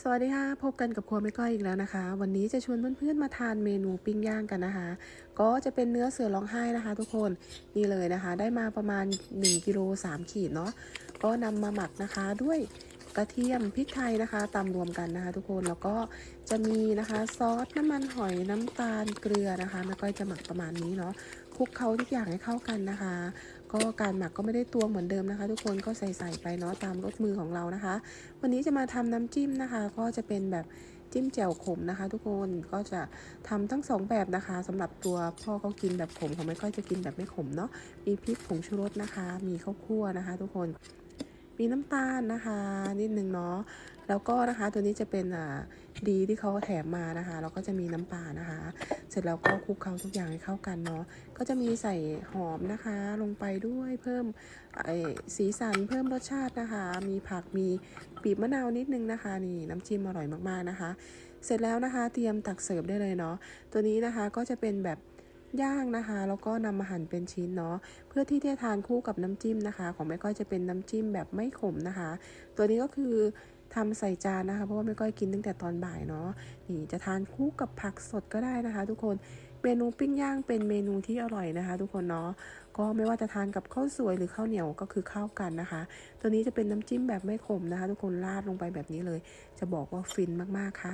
สวัสดีค่ะ พบกันกับครัวไม่ก้อยอีกแล้วนะคะ วันนี้จะชวนเพื่อนๆมาทานเมนูปิ้งย่างกันนะคะ ก็จะเป็นเนื้อเสือร้องไห้นะคะ ทุกคนนี่เลยนะคะ ได้มาประมาณ1กิโล3ขีดเนาะก็นำมาหมักนะคะด้วย กระเทียมพริกไทยนะคะตำรวมกันนะคะ ทุกคนแล้วก็จะมีนะคะซอสน้ำมันหอยน้ำตาลเกลือนะคะแม่ก้อยจะหมักประมาณนี้เนาะคลุกเคล้าทุกอย่างให้เข้ากันนะคะ ก็การหมักก็ไม่ได้ตวงเหมือนเดิมนะคะ ทุกคนก็ใส่ใส่ไปเนาะตามรสมือของเรานะคะ วันนี้จะมาทำน้ำจิ้มนะคะ ก็จะเป็นแบบจิ้มแจ่วขมนะคะ ทุกคนก็จะทำทั้งสองแบบนะคะสำหรับตัวพ่อเขากินแบบขมของไม่ค่อยจะกินแบบไม่ขมเนาะมีพริกผงชูรสนะคะ มีข้าวคั่วนะคะ ทุกคน มีน้ำตาลนะคะนิดนึงเนาะแล้วก็นะคะตัวนี้จะเป็นอ่าดีที่เขาแถมมานะคะแล้วก็จะมีน้ำปลานะคะ เสร็จแล้วก็คลุกเคล้าทุกอย่างให้เข้ากันเนาะก็จะมีใส่หอมนะคะ ลงไปด้วยเพิ่มไอสีสันเพิ่มรสชาตินะคะ มีผักมีบีบมะนาวนิดนึงนะคะนี่น้ำจิ้มอร่อยมากๆนะคะ เสร็จแล้วนะคะเตรียมตักเสิร์ฟได้เลยเนาะตัวนี้นะคะก็จะเป็นแบบ ย่างนะคะ แล้วก็นำมาหั่นเป็นชิ้นเนาะเพื่อที่จะทานคู่กับน้ำจิ้มนะคะ ของแม่ก้อยจะเป็นน้ำจิ้มแบบไม่ขมนะคะ ตัวนี้ก็คือทำใส่จานนะคะ เพราะว่าแม่ก้อยกินตั้งแต่ตอนบ่ายเนาะนี่จะทานคู่กับผักสดก็ได้นะคะ ทุกคนเมนูปิ้งย่างเป็นเมนูที่อร่อยนะคะ ทุกคนเนาะก็ไม่ว่าจะทานกับข้าวสวยหรือข้าวเหนียวก็คือเข้ากันนะคะ ตัวนี้จะเป็นน้ำจิ้มแบบไม่ขมนะคะ ทุกคนราดลงไปแบบนี้เลย จะบอกว่าฟินมากๆค่ะ